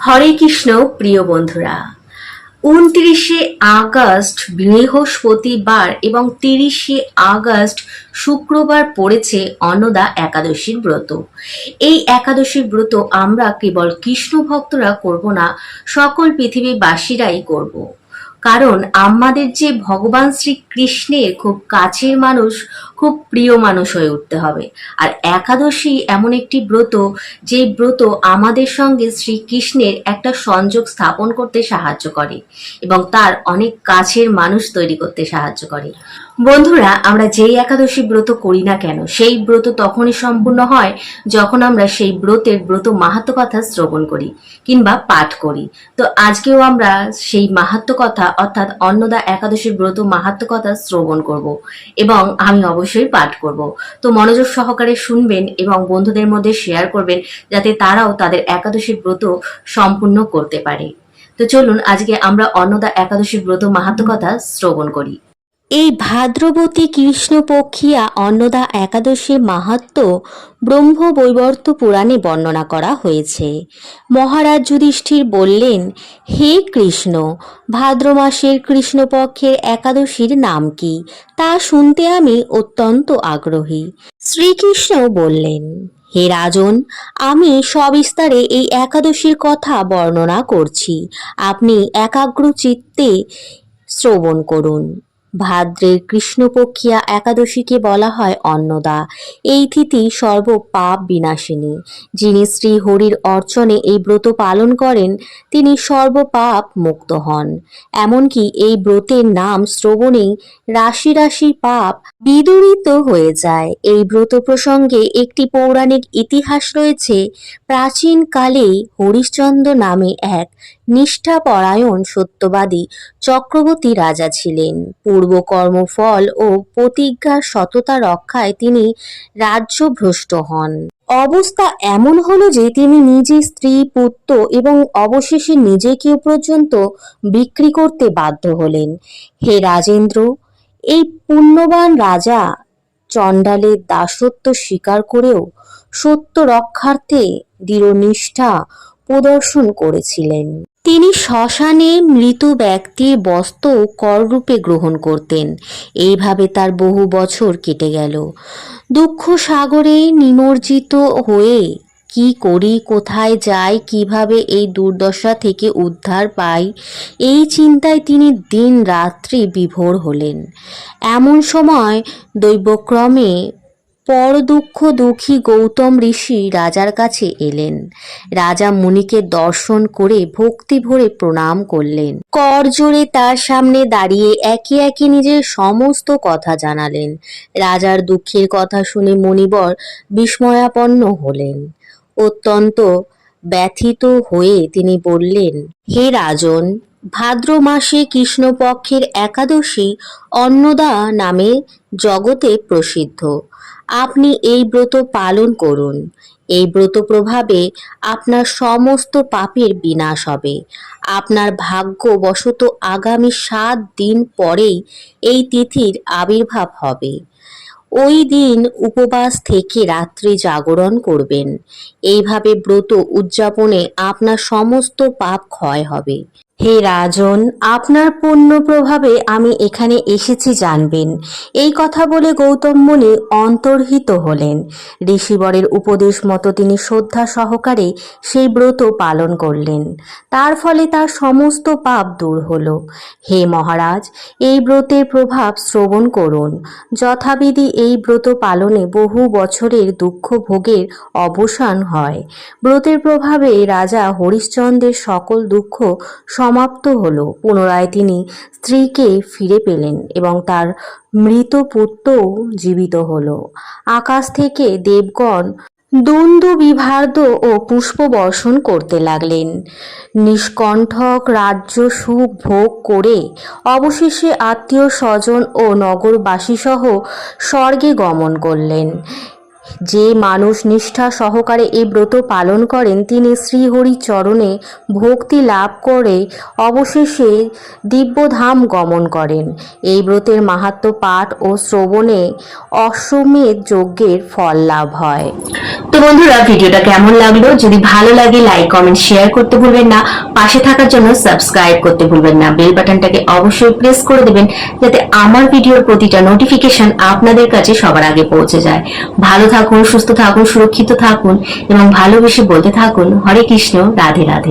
হরে কৃষ্ণ, প্রিয় বন্ধুরা। উনত্রিশে আগস্ট, বৃহস্পতিবার এবং তিরিশে আগস্ট শুক্রবার পড়েছে অন্নদা একাদশীর ব্রত। এই একাদশীর ব্রত আমরা কেবল কৃষ্ণ ভক্তরা করব না, সকল পৃথিবীবাসীরাই করব। কারণ আমাদের যে ভগবান শ্রীকৃষ্ণের খুব কাছের মানুষ, খুব প্রিয় মানুষ হয়ে উঠতে হবে। আর একাদশী এমন একটি ব্রত, যে ব্রত আমাদের সঙ্গে শ্রীকৃষ্ণের একটা সংযোগ স্থাপন করতে সাহায্য করে এবং তার অনেক কাছের মানুষ তৈরি করতে সাহায্য করে। বন্ধুরা, আমরা যেই একাদশী ব্রত করি না কেন, সেই ব্রত তখনই সম্পূর্ণ হয় যখন আমরা সেই ব্রতের ব্রত মাহাত্ম কথা শ্রবণ করি কিংবা পাঠ করি। তো আজকেও আমরা সেই মাহাত্ম কথা অর্থাৎ অন্নদা একাদশীর ব্রত মাহাত্ম কথা শ্রবণ করব এবং আমি অবশ্যই পাঠ করব। তো মনোযোগ সহকারে শুনবেন এবং বন্ধুদের মধ্যে শেয়ার করবেন যাতে তারাও তাদের একাদশীর ব্রত সম্পূর্ণ করতে পারে। তো চলুন, আজকে আমরা অন্নদা একাদশীর ব্রত মাহাত্ম কথা শ্রবণ করি। এই ভাদ্রবতী কৃষ্ণপক্ষিয়া অন্নদা একাদশীর মাহাত্ম ব্রহ্ম বৈবর্ত পুরাণে বর্ণনা করা হয়েছে। মহারাজ যুধিষ্ঠির বললেন, হে কৃষ্ণ, ভাদ্র মাসের কৃষ্ণপক্ষের একাদশীর নাম কি? তা শুনতে আমি অত্যন্ত আগ্রহী। শ্রীকৃষ্ণ বললেন, হে রাজন, আমি সবিস্তারে এই একাদশীর কথা বর্ণনা করছি। আপনি একাগ্র চিত্তে শ্রবণ করুন। ভাদ্রের কৃষ্ণপক্ষিয়া একাদশীকে বলা হয় অন্নদা। এই তিথি সর্ব পাপ বিনাশিনী। যিনি শ্রী হরির অর্চনে এই ব্রত পালন করেন, তিনি সর্ব পাপ মুক্ত হন। এমনকি এই ব্রতের নাম শ্রবণেই রাশি রাশি পাপ বিদূরিত হয়ে যায়। এই ব্রত প্রসঙ্গে একটি পৌরাণিক ইতিহাস রয়েছে প্রাচীনকালে হরিশ্চন্দ্র নামে এক নিষ্ঠাপরায়ণ সত্যবাদী চক্রবর্তী রাজা ছিলেন। পূর্ব কর্মফল ও প্রতিজ্ঞার সততা রক্ষায় তিনি রাজ্যভ্রষ্ট হন। অবস্থা এমন হলো যে তিনি নিজে স্ত্রী, পুত্র এবং অবশেষে নিজেকেও পর্যন্ত বিক্রি করতে বাধ্য হলেন। হে রাজেন্দ্র, এই পুণ্যবান রাজা চণ্ডালের দাসত্ব স্বীকার করেও সত্য রক্ষার্থে দৃঢ় নিষ্ঠা প্রদর্শন করেছিলেন। তিনি শ্মশানে মৃত ব্যক্তির বস্ত্র কররূপে গ্রহণ করতেন। এইভাবে তার বহু বছর কেটে গেল। দুঃখ সাগরে নিমজ্জিত হয়ে কি করি, কোথায় যাই, কীভাবে এই দুর্দশা থেকে উদ্ধার পাই, এই চিন্তায় তিনি দিন রাত্রি বিভোর হলেন। এমন সময় দৈবক্রমে পর দুঃখ গৌতম ঋষি রাজার কাছে এলেন। রাজা মুনিকে দর্শন করে ভক্তি ভরে প্রণাম করলেন। কর জোরে তার সামনে দাঁড়িয়ে একে একে নিজের সমস্ত কথা জানালেন। রাজার দুঃখের কথা শুনে মণিবর বিস্ময়াপন্ন হলেন। অত্যন্ত ব্যথিত হয়ে তিনি বললেন, হে রাজন ভাদ্র মাসে কৃষ্ণপক্ষের একাদশী অন্নদা নামে জগতে প্রসিদ্ধ। আপনি এই ব্রত পালন করুন। এই ব্রত প্রভাবে আপনার সমস্ত পাপের বিনাশ হবে। আপনার ভাগ্যবশত আগামী সাত দিন পরেই এই তিথির আবির্ভাব হবে। ওই দিন উপবাস থেকে রাত্রি জাগরণ করবেন। এইভাবে ব্রত উদযাপনে আপনার সমস্ত পাপ ক্ষয় হবে। হে রাজন, আপনার পূর্ণ প্রভাবে আমি এখানে এসেছি জানবেন। এই কথা বলে গৌতম মুনি অন্তর্হিত হলেন। ঋষিবরের উপদেশ মতো তিনি শ্রদ্ধা সহকারে সেই ব্রত পালন করলেন। তার ফলে তার সমস্ত পাপ দূর হল। হে মহারাজ, এই ব্রতের প্রভাব শ্রবণ করুন। যথাবিধি এই ব্রত পালনে বহু বছরের দুঃখ ভোগের অবসান হয়। ব্রতের প্রভাবে রাজা হরিশ্চন্দ্রের সকল দুঃখ সমাপ্ত হল। পুনরায় তিনি স্ত্রীকে ফিরে পেলেন এবং তার মৃত পুত্রও জীবিত হল। আকাশ থেকে দেবগণ দ্বন্দ্ব, বিভার্দ ও পুষ্প বর্ষণ করতে লাগলেন। নিষ্কণ্ঠক রাজ্য সুখ ভোগ করে অবশেষে আত্মীয় স্বজন ও নগরবাসীসহ স্বর্গে গমন করলেন। যে মানুষ নিষ্ঠা সহকারে এই ব্রত পালন করেন, তিনি শ্রীহরি চরণে ভক্তি লাভ করে অবশেষে দিব্যধাম গমন করেন। এই ব্রতের মাহাত্ম পাঠ ও শ্রবণে অশ্বমেধ যজ্ঞের ফল লাভ হয়। তো বন্ধুরা, ভিডিওটা কেমন লাগল? যদি ভালো লাগে লাইক কমেন্ট শেয়ার করতে ভুলবেন না। পাশে থাকার জন্য সাবস্ক্রাইব করতে ভুলবেন না। বেল বাটনটাকে অবশ্যই প্রেস করে দেবেন, যাতে আমার ভিডিওর প্রতিটা নোটিফিকেশন আপনাদের কাছে সবার আগে পৌঁছে যায়। ভালো থাকুন সুস্থ থাকুন সুরক্ষিত থাকুন এবং ভালোবেসে বলতে থাকুন হরে কৃষ্ণ রাধে রাধে।